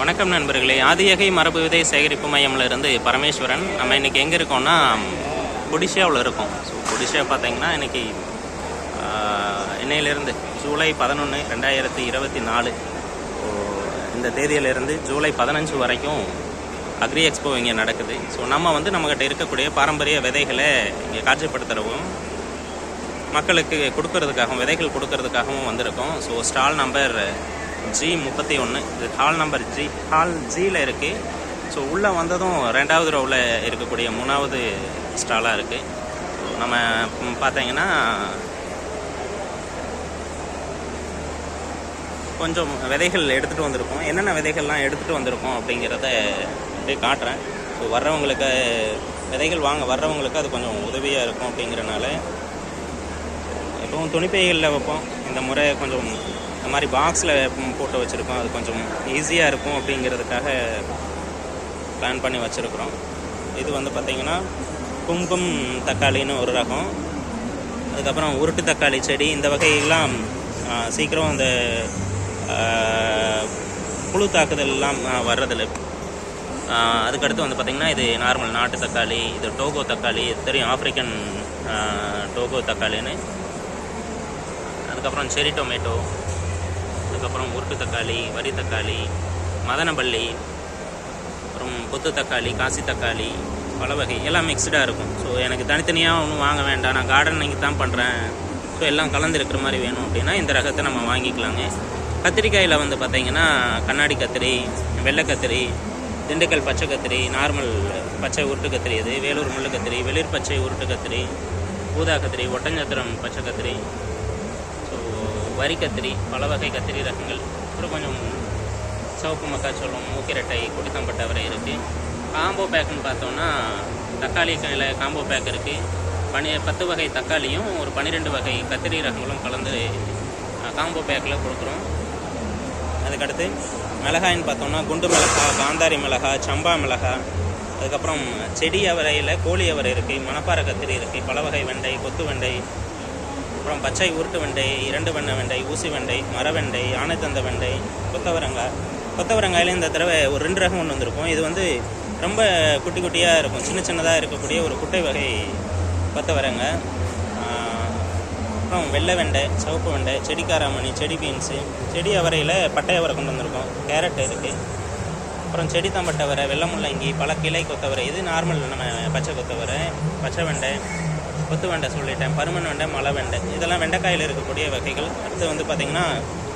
வணக்கம் நண்பர்களே. ஆதியகை மரபு விதை சேகரிப்பு மையம்ல இருந்து பரமேஸ்வரன். நம்ம இன்னைக்கு எங்கே இருக்கோம்னா ஒடிஷாவில் இருக்கோம். ஸோ ஒடிஷா பார்த்தீங்கன்னா இன்னைக்கு ஆஹ், இன்னையிலிருந்து ஜூலை பதினொன்று ரெண்டாயிரத்தி இருபத்தி நாலு. இந்த தேதியிலிருந்து ஜூலை பதினஞ்சு வரைக்கும் அக்ரி எக்ஸ்போ இங்கே நடக்குது. ஸோ நம்ம வந்து நம்மகிட்ட இருக்கக்கூடிய பாரம்பரிய விதைகளை இங்கே காட்சிப்படுத்துகிறவும் மக்களுக்கு கொடுக்கறதுக்காகவும் விதைகள் கொடுக்கறதுக்காகவும் வந்திருக்கோம். ஸோ ஸ்டால் நம்பர் ஜி முப்பத்தி ஒன்று இது ஹால் நம்பர் ஜி ஹால் ஜியில் இருக்குது ஸோ உள்ளே வந்ததும் ரெண்டாவது ரோவில் இருக்கக்கூடிய மூணாவது ஸ்டாலாக இருக்குது ஸோ நம்ம பார்த்தீங்கன்னா கொஞ்சம் விதைகள் எடுத்துகிட்டு வந்திருக்கோம். என்னென்ன விதைகள்லாம் எடுத்துகிட்டு வந்திருக்கோம் அப்படிங்கிறத அப்படியே காட்டுறேன். ஸோ வர்றவங்களுக்கு விதைகள் வாங்க வர்றவங்களுக்கு அது கொஞ்சம் உதவியாக இருக்கும் அப்படிங்கிறனால எப்பவும் துணிப்பைகளில் வைப்போம். இந்த முறை கொஞ்சம் இந்த மாதிரி பாக்ஸில் போட்டு வச்சுருக்கோம். அது கொஞ்சம் ஈஸியாக இருக்கும் அப்படிங்கிறதுக்காக பிளான் பண்ணி வச்சுருக்குறோம். இது வந்து பார்த்திங்கன்னா குங்கும் தக்காளின்னு ஒரு ரகம். அதுக்கப்புறம் உருட்டு தக்காளி செடி இந்த வகையெல்லாம் சீக்கிரம் அந்த புழு தாக்குதல்லாம் வர்றதில்ல. அதுக்கடுத்து வந்து பார்த்திங்கன்னா இது நார்மல் நாட்டு தக்காளி இது டோகோ தக்காளி இது தெரியும் ஆப்பிரிக்கன் டோகோ தக்காளின்னு. அதுக்கப்புறம் செரி டொமேட்டோ அதுக்கப்புறம் உருட்டு தக்காளி வரி தக்காளி மதனப்பள்ளி அப்புறம் கொத்து தக்காளி காசி தக்காளி பல வகை. எல்லாம் மிக்ஸ்டாக இருக்கும். ஸோ எனக்கு தனித்தனியாக ஒன்றும் வாங்க வேண்டாம். நான் கார்டனிங் தான் பண்ணுறேன் ஸோ எல்லாம் கலந்துருக்கிற மாதிரி வேணும் அப்படின்னா இந்த ரகத்தை நம்ம வாங்கிக்கலாங்க. கத்திரிக்காயில் வந்து பார்த்திங்கன்னா கண்ணாடி கத்திரி வெள்ளை கத்திரி திண்டுக்கல் பச்சை கத்திரி நார்மல் பச்சை உருட்டு கத்திரி இது வேலூர் முள்ளு கத்திரி வெளிர் பச்சை உருட்டு கத்திரி ஊதா கத்திரி ஒட்டஞ்சத்திரம் பச்சை கத்திரி வரி கத்திரி பல வகை கத்திரி ரகங்கள். அப்புறம் கொஞ்சம் சிவப்பு மக்காச்சோளம் மூக்கிரட்டை குடித்தம்பட்டை வரை இருக்குது காம்போ பேக்குன்னு பார்த்தோன்னா தக்காளி கையில் காம்போ பேக் இருக்குது பனி பத்து வகை தக்காளியும் ஒரு பன்னிரெண்டு வகை கத்திரி ரகங்களும் கலந்து காம்போ பேக்கில் கொடுக்குறோம். அதுக்கடுத்து மிளகாய்ன்னு பார்த்தோம்னா குண்டு மிளகாய் காந்தாரி மிளகாய் சம்பா மிளகாய் அதுக்கப்புறம் செடி அவரையில் கோழி அவரை இருக்குது மணப்பாறை கத்திரி இருக்குது பல வகை வெண்டை கொத்து வெண்டை அப்புறம் பச்சை உருட்டு வெண்டை இரண்டு வண்ண வெண்டை ஊசி வெண்டை மரவெண்டை ஆனைத்தந்த வெண்டை கொத்தவரங்காய். கொத்தவரங்காயில் இந்த தடவை ஒரு ரெண்டு ரகம் ஒன்று வந்திருக்கும். இது வந்து ரொம்ப குட்டி குட்டியாக இருக்கும். சின்ன சின்னதாக இருக்கக்கூடிய ஒரு குட்டை வகை கொத்தவரங்காய். அப்புறம் வெள்ளை வெண்டை சிவப்பு வெண்டை செடிக்காராமணி செடி பீன்ஸு செடி அவரையில் பட்டை அவரை கொண்டு வந்திருக்கோம். கேரட் இருக்குது அப்புறம் செடி தம்பட்டை வரை வெள்ளை முள்ளங்கி பல கிளை கொத்தவரை. இது நார்மல் நம்ம பச்சை கொத்தவரை பச்சை வெண்டை. கொத்து வெண்டை சொல்லிட்டேன் பருமன் வெண்டை மலை வெண்டை. இதெல்லாம் வெண்டைக்காயில் இருக்கக்கூடிய வகைகள். அடுத்து வந்து பார்த்திங்கன்னா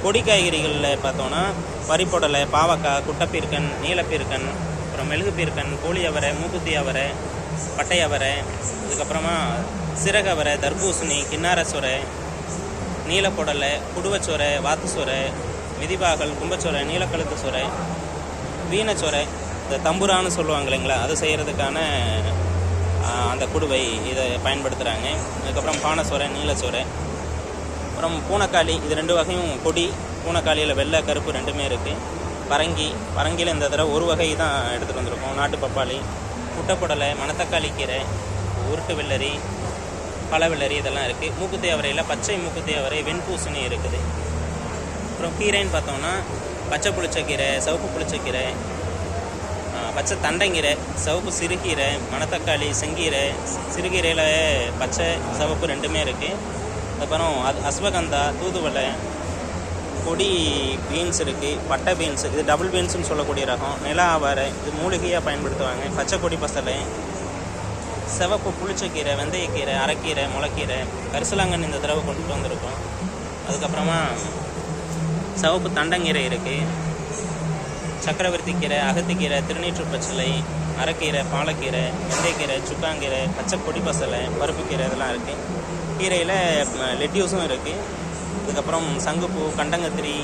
கொடி காய்கறிகளில் பார்த்தோன்னா பறிப்பொடலை பாவக்காய் குட்டப்பீர்க்கன் நீலப்பீர்க்கன் அப்புறம் மெழுகு பீர்க்கன் கோழி அவரை மூக்குத்தி அவரை பட்டை அவரை அதுக்கப்புறமா சிறகு அவரை தர்பூசணி கிண்ணார சொரை நீலப்பொடலை குடுவச்சொரை வாத்துச்சொரை மிதிபாகல் கும்பச்சொரை நீலக்கழுத்து சொரை வீணச்சொரை இந்த தம்புரான்னு சொல்லுவாங்க இல்லைங்களா அது செய்கிறதுக்கான அந்த குடுவை இதை பயன்படுத்துகிறாங்க அதுக்கப்புறம் பானசோரை நீலச்சொரை அப்புறம் பூனைக்காளி இது ரெண்டு வகையும் கொடி பூனைக்காளியில் வெள்ளை கருப்பு ரெண்டுமே இருக்குது பரங்கி பரங்கியில் இந்த தடவை ஒரு வகை தான் எடுத்துகிட்டு வந்திருக்கோம். நாட்டு பப்பாளி முட்டைப்புடலை மணத்தக்காளி கீரை உருட்டு வெள்ளரி பழ வெள்ளரி இதெல்லாம் இருக்குது மூக்குத்தி அவரையில் பச்சை மூக்குத்தி அவரை வெண்பூசணி இருக்குது. அப்புறம் கீரைன்னு பார்த்தோம்னா பச்சை புளிச்சக்கீரை சிவப்பு புளிச்சக்கீரை பச்சை தண்டங்கீரை சிவப்பு சிறுகீரை மணத்தக்காளி செங்கீரை. சிறுகீரையில் பச்சை சிவப்பு ரெண்டுமே இருக்குது அப்புறம் அது அஸ்வகந்தா தூதுவளை கொடி பீன்ஸ் இருக்குது பட்டை பீன்ஸ். இது டபுள் பீன்ஸ்னு சொல்லக்கூடிய ரகம். நில ஆவாரை இது மூலிகையாக பயன்படுத்துவாங்க. பச்சை கொடி பசலை சிவப்பு புளிச்சக்கீரை வெந்தயக்கீரை அரைக்கீரை முளைக்கீரை கரிசலாங்கன் இந்த தடவை கொண்டுட்டு வந்திருக்கோம். அதுக்கப்புறமா சிவப்பு தண்டங்கீரை இருக்குது சக்கரவர்த்தி கீரை அகத்திக்கீரை திருநீற்று பச்சிலை அரைக்கீரை பாலக்கீரை வெந்தயக்கீரை சுக்காங்கீரை பச்சை கொடி பசலை பருப்புக்கீரை இதெல்லாம் இருக்குது கீரையில் லெட்யூஸும் இருக்குது அதுக்கப்புறம் சங்குப்பூ கண்டங்கத்திரி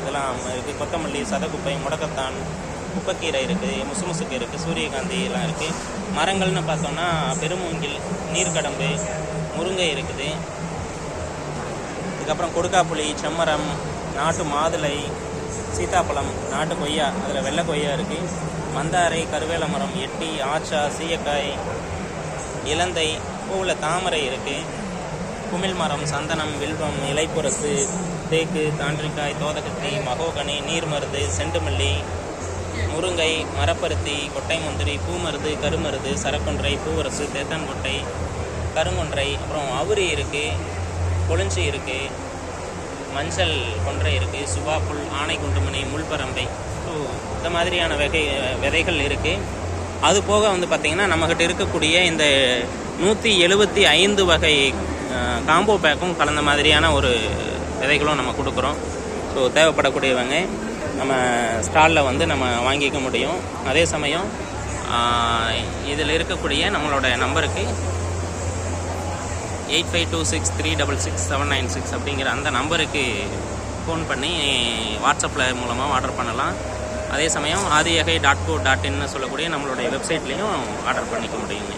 இதெல்லாம் இருக்குது கொத்தமல்லி சதக்குப்பை முடக்கத்தான் குப்பைக்கீரை இருக்குது முசுமுசுக்கு இருக்குது சூரியகாந்தி எல்லாம் இருக்குது மரங்கள்னு பார்த்தோம்னா பெருமூங்கில் நீர்க்கடம்பு முருங்கை இருக்குது. அதுக்கப்புறம் கொடுக்காப்புளி செம்மரம் நாட்டு மாதுளை சீத்தாப்பழம் நாட்டு கொய்யா அதில் வெள்ளை கொய்யா இருக்குது மந்தாரை கருவேல மரம் எட்டி ஆச்சா சீயக்காய் இலந்தை பூவில் தாமரை இருக்குது குமிழ் மரம் சந்தனம் வில்வம் இலைப்புரசு தேக்கு தாண்டிக்காய் தோதக்கட்டி மகோகனி நீர்மருது செண்டுமல்லி முருங்கை மரப்பருத்தி கொட்டை முந்திரி பூமருது கருமருது சரக்கொன்றை பூவரசு தேத்தான்கொட்டை கருங்கொன்றை அப்புறம் அவுரி இருக்குது கொளிஞ்சி இருக்குது மஞ்சள் கொன்றை இருக்குது சுபாப்புல் ஆனை குண்டுமணி முள்பரம்பை. ஸோ இந்த மாதிரியான வகை விதைகள் இருக்குது அது போக வந்து பார்த்திங்கன்னா நம்மக்கிட்ட இருக்கக்கூடிய இந்த நூற்றி எழுபத்தி ஐந்து வகை காம்போ பேக்கும் கலந்த மாதிரியான ஒரு விதைகளும் நம்ம கொடுக்குறோம். ஸோ தேவைப்படக்கூடியவங்க நம்ம ஸ்டாலில் வந்து நம்ம வாங்கிக்க முடியும். அதே சமயம் இதில் இருக்கக்கூடிய நம்மளோட நம்பருக்கு eight five two six three double six seven nine six அப்படிங்கிற அந்த நம்பருக்கு ஃபோன் பண்ணி வாட்ஸ்அப்பில் மூலமாக ஆர்டர் பண்ணலாம். அதே சமயம் ஆதியகை டாட் கோ டாட் இன்னு சொல்லக்கூடிய நம்மளுடைய வெப்சைட்லேயும் ஆர்டர் பண்ணிக்க முடியுங்க.